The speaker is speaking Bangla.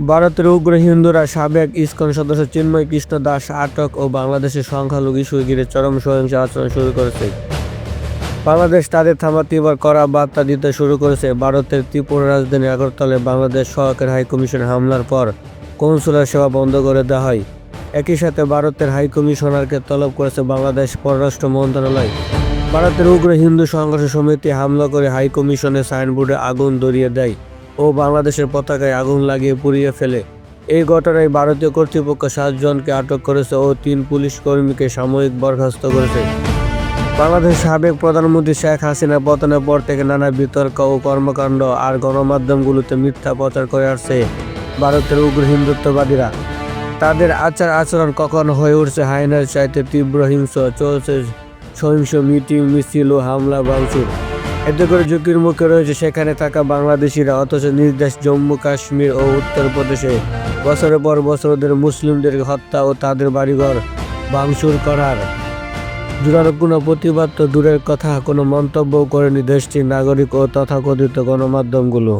ভারতের উগ্র হিন্দুরা সাবেক ইসকন সদস্য চিন্ময় কৃষ্ণ দাস, আটক ও বাংলাদেশের সংখ্যালঘু ইস্যু ঘিরে চরম সহিংস আচরণ শুরু করেছে। বাংলাদেশ তাদের থামাতে এবার কড়া বার্তা দিতে শুরু করেছে। ভারতের ত্রিপুরা রাজধানী আগরতলায় বাংলাদেশ সরকার হাইকমিশন হামলার পর কনসুলার সেবা বন্ধ করে দেওয়া হয়। একই সাথে ভারতের হাইকমিশনারকে তলব করেছে বাংলাদেশ পররাষ্ট্র মন্ত্রণালয়। ভারতের উগ্র হিন্দু সংঘর্ষ সমিতি হামলা করে হাইকমিশনের সাইনবোর্ডে আগুন ধরিয়ে দেয়। ও বাংলাদেশের পতাকায় আগুন লাগিয়ে পুড়িয়ে ফেলে। এই ঘটনায় ভারতীয় কর্তৃপক্ষ সাতজনকে আটক করেছে ও তিন পুলিশ কর্মীকে সাময়িক বরখাস্ত করেছে। বাংলাদেশের সাবেক প্রধানমন্ত্রী শেখ হাসিনা পতনের পর থেকে নানা বিতর্ক ও কর্মকাণ্ড আর গণমাধ্যমগুলোতে মিথ্যা প্রচার করে আসছে ভারতের উগ্র হিন্দুত্ববাদীরা। তাদের আচার আচরণ কখন হয়ে উঠছে হায়নার চাইতে তীব্র হিংস্র, চলছে সহিংস মিটিং, মিছিল ও হামলা ভাঙচুর। এতে করে ঝুঁকির মুখে রয়েছে সেখানে থাকা বাংলাদেশিরা, অথচ নির্দেশ জম্মু, কাশ্মীর ও উত্তরপ্রদেশে বছরের পর বছর ওদের মুসলিমদের হত্যা ও তাদের বাড়িঘর ভাঙচুর করার জোরালো কোনো প্রতিবাদ তো দূরের কথা, কোনো মন্তব্য করেনি দেশটির নাগরিক ও তথাকথিত গণমাধ্যমগুলো।